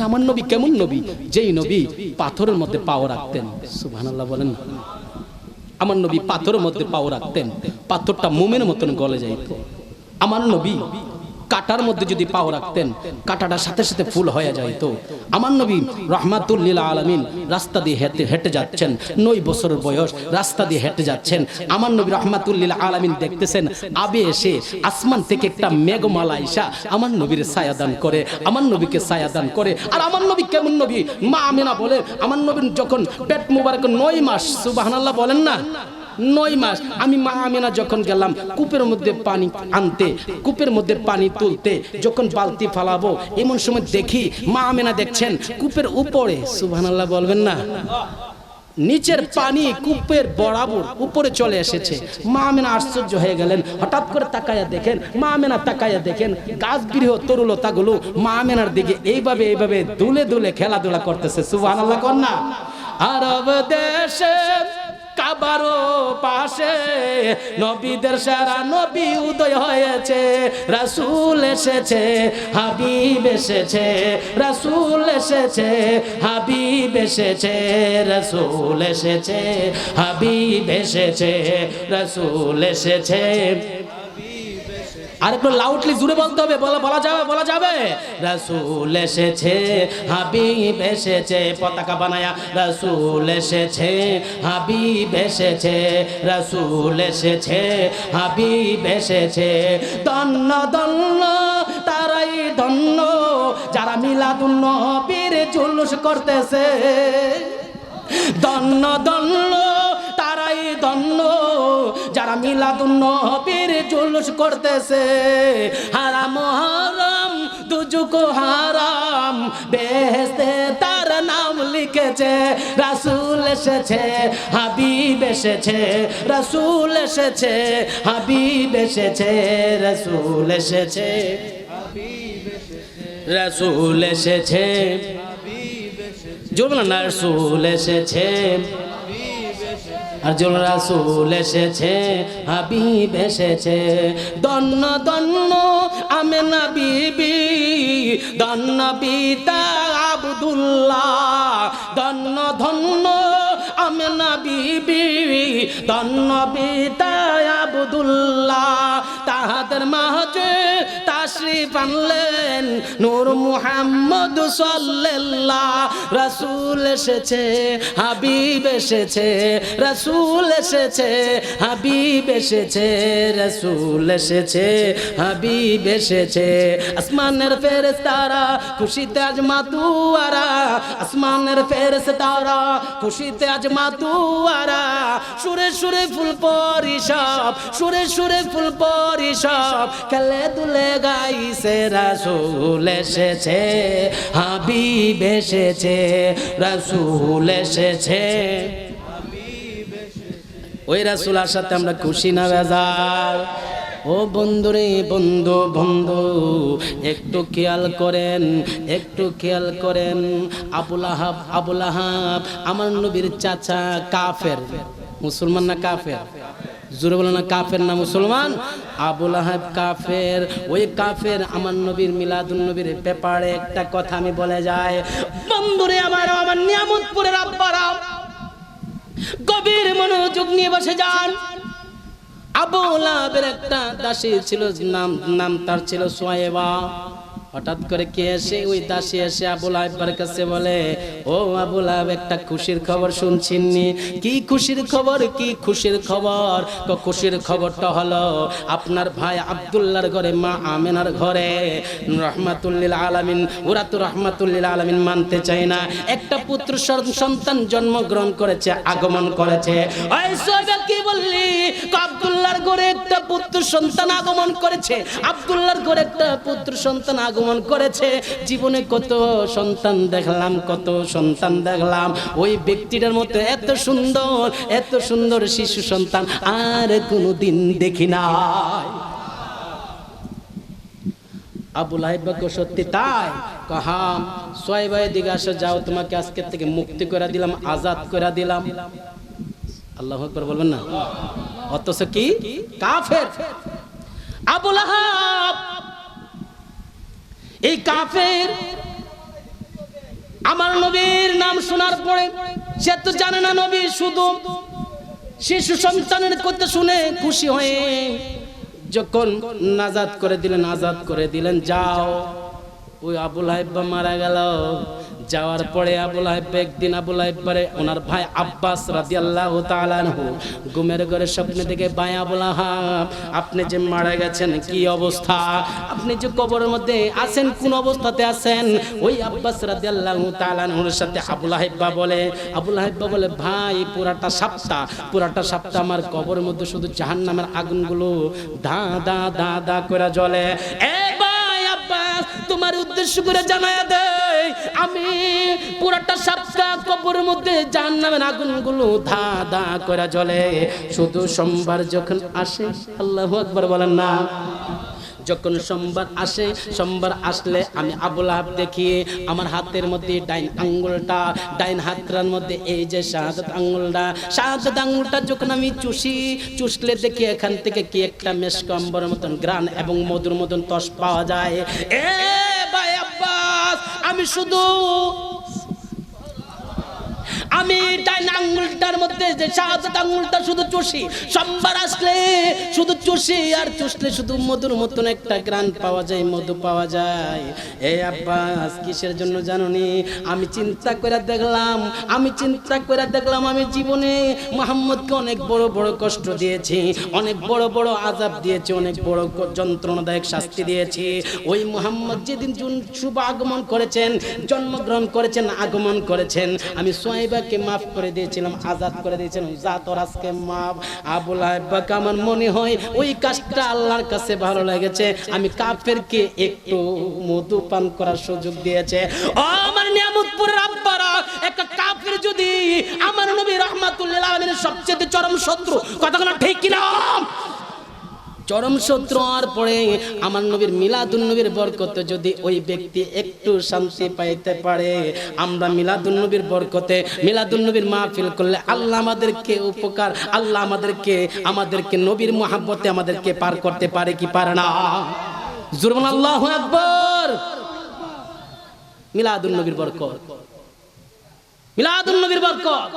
আরে আমার নবী কেমন নবী? যেই নবী পাথরের মধ্যে পাও রাখতেন। সুবহানাল্লাহ বলেন। আমার নবী পাথরের মধ্যে পাও রাখতেন। পাথরটা মোমের মতন গলে যাইত। আমার নবী কাটার মধ্যে যদি পাও রাখতেন, কাটাটা সাথে সাথে ফুল হয়ে যাইতো আমার নবী রহমাতুল্লিল আলমিন রাস্তা দিয়ে হেঁটে হেঁটে যাচ্ছেন, নয় বছর বয়স রাস্তা দিয়ে হেঁটে যাচ্ছেন। আমার নবী রহমাতুল্লিল আলমিন দেখতেছেন, আবে এসে আসমান থেকে একটা মেঘমালা আইসা আমার নবীর ছায়াদান করে, আমার নবীকে ছায়াদান করে। আর আমার নবী কেমন নবী? মা আমিনা বলে, আমার নবীন যখন পেট মুবারক নয় মাস, সুবাহানাল্লাহ বলেন না? নয় মাস আমি মা আমিনা যখন গেলাম, কূপের মধ্যে পানি আনতে, কূপের মধ্যে পানি তুলতে, যখন বালতি ফালাবো, এমন সময় দেখি মা আমিনা দেখছেন কূপের উপরে। সুবহানাল্লাহ বলবেন না। নিচের পানি কূপের বরাবর উপরে চলে এসেছে। মা আমেনা আশ্চর্য হয়ে গেলেন, হঠাৎ করে তাকায়া দেখেন মা আমেনা তাকায়া দেখেন, গাছ গৃহ, তরুলতাগুলো মা আমেনার দিকে এইভাবে এইভাবে দুলে দুলে খেলাধুলা করতেছে। সুবহানাল্লাহ কর না। আরব দেশে কাবারো পাশে নবীদের সারা নবী উদয় হয়েছে, রাসূল এসেছে, হাবিব এসেছে, রাসূল এসেছে, হাবিব এসেছে, রাসূল এসেছে, হাবিব এসেছে, রাসূল এসেছে। আর একটু লাউডলি জুড়ে বলতে হবে, বলা বলা যাবে বলা যাবে। রাসূল এসেছে, হাবিব এসেছে, পতাকা বানায়া রাসূল এসেছে, হাবিব এসেছে, রাসূল এসেছে, হাবিব এসেছে। ধন্য ধন্য, তারাই ধন্য, যারা মিলাদুন নবীর জুলুস করতেছে। ধন্য ধন্য, তারাই ধন্য যারা মিলাদুন নবীর জুলুস করতেছে, হারাম হারাম দুজুক হারাম বেহেস্তে তার নাম লিখেছে, রাসূল এসেছে, হাবিব এসেছে, রাসূল এসেছে, হাবিব এসেছে, রাসূল এসেছে রাসূল এসেছে জোর না, রাসূল এসেছে। আর রাসুল রাসূল এসেছে, হাবিব এসেছে। দন্ন দন্ন, আমেনা বিবি, দন্ন পিতা আবদুল্লাহ। দন্ন, ধন্য, আমেনা বিবি, দন্ন পিতা আব্দুল্লাহ। তাহাদের মাঝে তাশরিফ আনলেন। নূর মুহাম্মদ সাল্লাল্লাহ, রাসূল এসেছে, হাবিব এসেছে, রাসূল এসেছে, হাবিব এসেছে, রাসূল এসেছে, হাবিব এসেছে। আসমানের ফেরেশতারা, খুশিতে আজ মাতুয়ারা। আসমানের ফেরেশতারা, খুশিতে আজ মাতুয়ারা। সুরে সুরে ফুল পরি সব সুরে সুরে ফুল পরি সব খেলে দুলে গাইছে রাসূল এসেছে, হাবিব এসেছে, রাসূল এসেছে। ওই রাসূলার সাথে আমরা খুশি না বেজাল ও বন্ধুরে, বন্ধু বন্ধু, একটু খেয়াল করেন, একটু খেয়াল করেন। আবুল আহাব আবুল আহাব, আমার নবীর চাচা কাফের। মুসলমান না কাফের? জোরে বলো না কাফের না মুসলমান? আবুল আহাব কাফের। ওই কাফের আমার নবীর মিলাদুল নবীর ব্যাপারে একটা কথা আমি বলে যাই। বন্ধুরে আমার আমার নিয়ামতপুরের আব্বারা, গভীর মনোযোগ নিয়ে বসে যান। আবুল আহাবের একটা দাসী ছিল, নাম নাম তার ছিল সোয়েবা হঠাৎ করে কে এসে ওই দাসী এসে আবুল আহবের কাছে বলে, ও আবুল আহব, একটা খুশির খবর শুনছিনি কি খুশির খবর? কি খুশির খবর? তো খুশির খবরটা হলো, আপনার ভাই আব্দুল্লাহর ঘরে, মা আমেনার ঘরে, রহমাতুল্লিল আলামিন। ওরা তো রহমাতুল্লিল আলামিন মানতে চায় না। একটা পুত্র সন- সন্তান জন্মগ্রহণ করেছে, আগমন করেছে। কি বললি? ক, আব্দুল্লাহর ঘরে একটা পুত্র সন্তান আগমন করেছে। আব্দুল্লাহর ঘরে একটা পুত্র সন্তান আগমন করেছে। জীবনে কত সন্তান দেখলাম, কত সন্তান দেখলাম। ওই ব্যক্তিটার মতো এত সুন্দর এত সুন্দর শিশু সন্তান আর কোনোদিন দেখি নাই। আবুল সত্যি তাই? দিকে যাও, তোমাকে আজকের থেকে মুক্তি করে দিলাম, আজাদ করে দিলাম। আল্লাহ আকবার বলবেন না? অথচ কি? কাফের। আবুল এই কাফের আমার নবীর নাম শোনার পরে সে তো জানে না নবী শুধু শিশু সন্তানের করতে শুনে খুশি হয়ে যখন নাজাদ করে দিলেন, আজাদ করে দিলেন, যাও। ওই আবুল হাইব্বা মারা গেল। যাওয়ার পরে আবুল হাইব্বা একদিন আবুল হাইব্বারে ওনার ভাই আব্বাস রাদিয়াল্লাহু তাআলা আনহু, ঘুমের ঘরে স্বপ্নে দেখে, ভাই আবুল আপনি যে মারা গেছেন, কি অবস্থা? আপনি যে কবরের মধ্যে আছেন, কোন অবস্থাতে আছেন? ওই আব্বাস রাদিয়াল্লাহু তাআলা আনহুর সাথে আবুল হাইব্বা বলে, আবুল হাইব্বা বলে, ভাই, পুরাটা সাপটা পুরাটা সাপটা আমার কবরের মধ্যে শুধু জাহান্নামের আগুনগুলো দা দা দা দা করে জ্বলে। এ তোমার উদ্দেশ্য করে জানায় দেয়, আমি পুরাটা সাতটা কবরের মধ্যে জাহান্নামের আগুনগুলো ধা ধা করে জ্বলে। শুধু সোমবার যখন আসে, আল্লাহ আকবার বলেন না যখন সোমবার আসে, সোমবার আসলে আমি আবুল আহাব দেখি আমার হাতের মধ্যে ডাইন আঙ্গুলটা, ডাইন হাতটার মধ্যে এই যে শাহাদত আঙ্গুলটা শাহাদত আঙ্গুলটা যখন আমি চুষি, চুষলে দেখি এখান থেকে কি একটা মেসকম্বরের মতন গ্রান এবং মধুর মতন তস পাওয়া যায়। এ ভাই আব্বাস, আমি শুধু আমি ডাইন আঙ্গুলটার মধ্যে যে শাহাদাত আঙ্গুলটা শুধু চুষি, সোমবার আসলে শুধু চুষি আর চুষলে শুধু মধুর মতন একটা গ্রান পাওয়া যায়, মধু পাওয়া যায়। এ আব্বাস, কিসের জন্য জাননি? আমি চিন্তা করে দেখলাম, আমি চিন্তা করে দেখলাম আমি জীবনে মোহাম্মদকে অনেক বড় বড় কষ্ট দিয়েছি, অনেক বড় বড় আজাব দিয়েছি, অনেক বড় যন্ত্রণাদায়ক শাস্তি দিয়েছি। ওই মোহাম্মদ যেদিন জুন শুভ আগমন করেছেন, জন্মগ্রহণ করেছেন, আগমন করেছেন, আমি সোয়াইবাকে মাফ করে দিয়েছিলাম আজাদ করে দিয়েছিলাম, যা তোর আজকে মাফ আবুল আহবাকে আমার মনে হয় ওই কাজটা আল্লাহর কাছে ভালো লেগেছে। আমি কাফেরকে একটু মধু পান করার সুযোগ দিয়েছে। ও আমার নিয়ামতপুরের আব্বারা একটা কাফের যদি আমার নবী রহমাতুল্লাহ আলমের সবচেয়ে চরম শত্রু, কথাগুলো ঠিক কিনা? চরম শত্রু হওয়ার পরে আমার নবীর মিলাদুন নবীর বরকতে যদি ওই ব্যক্তি একটু শান্তি পাইতে পারে, আমরা মিলাদুন নবীর বরকতে মিলাদুন নবীর মাহফিল করলে আল্লাহ আমাদেরকে উপকার, আল্লাহ আমাদেরকে আমাদেরকে নবীর মহাব্বতে আমাদেরকে পার করতে পারে কি পারে না? জুরমান আল্লাহ আকবর। মিলাদুন নবীর বরকত। মিলাদুন নবীর বরকত।